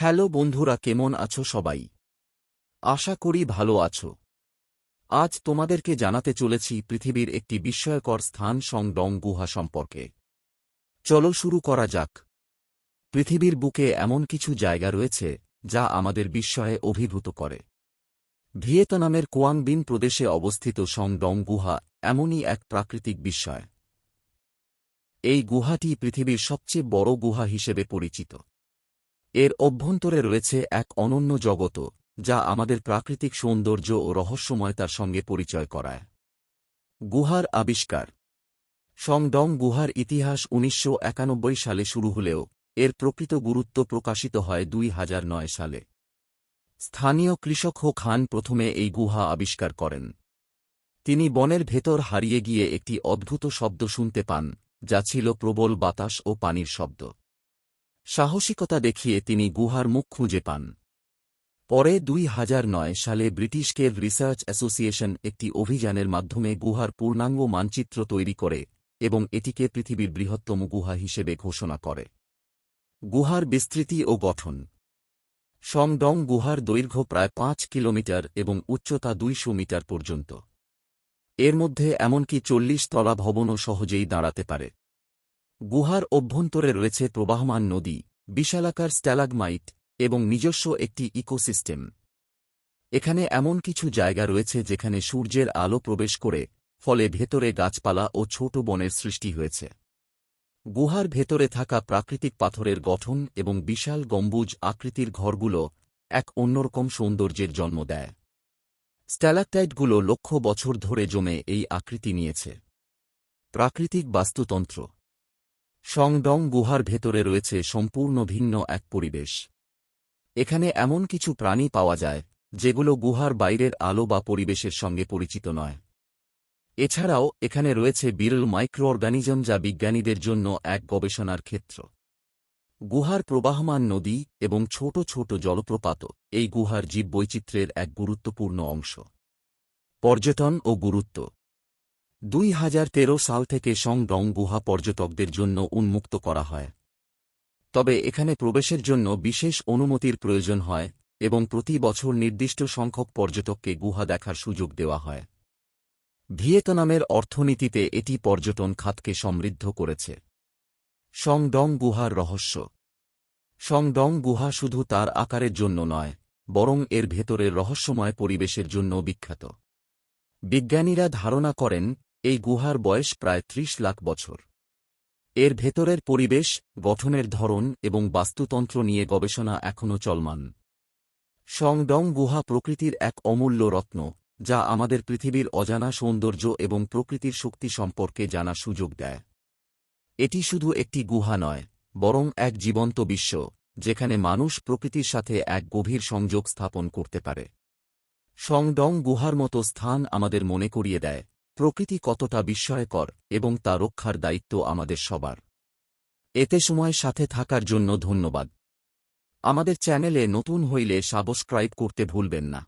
Hello বন্ধুরা, কেমন আছো সবাই? আশা করি ভালো আছো। আজ তোমাদেরকে জানাতে চলেছি পৃথিবীর একটি বিস্ময়কর স্থান সংডং গুহা সম্পর্কে। চলো শুরু করা যাক। পৃথিবীর বুকে এমন কিছু জায়গা রয়েছে, যা আমাদের বিস্ময়ে অভিভূত করে। ভিয়েতনামের কোয়াংবিন প্রদেশে অবস্থিত সংডং গুহা এমনই এক প্রাকৃতিক বিস্ময়। এই গুহাটি পৃথিবীর সবচেয়ে বড় গুহা হিসেবে পরিচিত। এর অভ্যন্তরে রয়েছে এক অনন্য জগত যা আমাদের প্রাকৃতিক সৌন্দর্য ও রহস্যময়তার সঙ্গে পরিচয় করায়। গুহার আবিষ্কার সংডং গুহার ইতিহাস উনিশশো একানব্বই সালে শুরু হলেও, এর প্রকৃত গুরুত্ব প্রকাশিত হয় দুই হাজার নয় সালে। স্থানীয় কৃষক হো খান প্রথমে এই গুহা আবিষ্কার করেন। তিনি বনের ভেতর হারিয়ে গিয়ে একটি অদ্ভুত শব্দ শুনতে পান, যা ছিল প্রবল বাতাস ও পানির শব্দ। সাহসিকতা দেখিয়ে তিনি গুহার মুখ খুঁজে পান। পরে দুই হাজার নয় সালে ব্রিটিশ কেভ রিসার্চ অ্যাসোসিয়েশন একটি অভিযানের মাধ্যমে গুহার পূর্ণাঙ্গ মানচিত্র তৈরি করে এবং এটিকে পৃথিবীর বৃহত্তম গুহা হিসেবে ঘোষণা করে। গুহার বিস্তৃতি ও গঠন। সংডং গুহার দৈর্ঘ্য প্রায় পাঁচ কিলোমিটার এবং উচ্চতা দুইশো মিটার পর্যন্ত। এর মধ্যে এমনকি চল্লিশ তলা ভবনও সহজেই দাঁড়াতে পারে। গুহার অভ্যন্তরে রয়েছে প্রবাহমান নদী, বিশালাকার স্ট্যালাগমাইট এবং নিজস্ব একটি ইকোসিস্টেম। এখানে এমন কিছু জায়গা রয়েছে যেখানে সূর্যের আলো প্রবেশ করে, ফলে ভেতরে গাছপালা ও ছোট বনের সৃষ্টি হয়েছে। গুহার ভেতরে থাকা প্রাকৃতিক পাথরের গঠন এবং বিশাল গম্বুজ আকৃতির ঘরগুলো এক অন্যরকম সৌন্দর্যের জন্ম দেয়। স্ট্যালাকটাইটগুলো লক্ষ বছর ধরে জমে এই আকৃতি নিয়েছে। প্রাকৃতিক বাস্তুতন্ত্র সংডং গুহার ভেতরে রয়েছে সম্পূর্ণ ভিন্ন এক পরিবেশ। এখানে এমন কিছু প্রাণী পাওয়া যায়, যেগুলো গুহার বাইরের আলো বা পরিবেশের সঙ্গে পরিচিত নয়। এছাড়াও, এখানে রয়েছে বিরল মাইক্রো অর্গানিজম যা বিজ্ঞানীদের জন্য এক গবেষণার ক্ষেত্র। গুহার প্রবাহমান নদী এবং ছোট ছোট জলপ্রপাত এই গুহার জীববৈচিত্র্যের এক গুরুত্বপূর্ণ অংশ। পর্যটন ও গুরুত্ব দুই হাজার তেরো সাল থেকে সংডং গুহা পর্যটকদের জন্য উন্মুক্ত করা হয়। তবে এখানে প্রবেশের জন্য বিশেষ অনুমতির প্রয়োজন হয় এবং প্রতি বছর নির্দিষ্ট সংখ্যক পর্যটককে গুহা দেখার সুযোগ দেওয়া হয়। ভিয়েতনামের অর্থনীতিতে এটি পর্যটন খাতকে সমৃদ্ধ করেছে। সংডং গুহার রহস্য। সংডং গুহা শুধু তার আকারের জন্য নয়, বরং এর ভেতরের রহস্যময় পরিবেশের জন্য বিখ্যাত। বিজ্ঞানীরা ধারণা করেন এই গুহার বয়স প্রায় ত্রিশ লাখ বছর। এর ভেতরের পরিবেশ, গঠনের ধরন এবং বাস্তুতন্ত্র নিয়ে গবেষণা এখনও চলমান। সংডং গুহা প্রকৃতির এক অমূল্য রত্ন, যা আমাদের পৃথিবীর অজানা সৌন্দর্য এবং প্রকৃতির শক্তি সম্পর্কে জানার সুযোগ দেয়। এটি শুধু একটি গুহা নয়, বরং এক জীবন্ত বিশ্ব, যেখানে মানুষ প্রকৃতির সাথে এক গভীর সংযোগ স্থাপন করতে পারে। সংডং গুহার মতো স্থান আমাদের মনে করিয়ে দেয় প্রকৃতি কতটা বিস্ময়কর এবং তা রক্ষার দায়িত্ব আমাদের সবার। এতে সময় সাথে থাকার জন্য ধন্যবাদ। আমাদের চ্যানেলে নতুন হইলে সাবস্ক্রাইব করতে ভুলবেন না।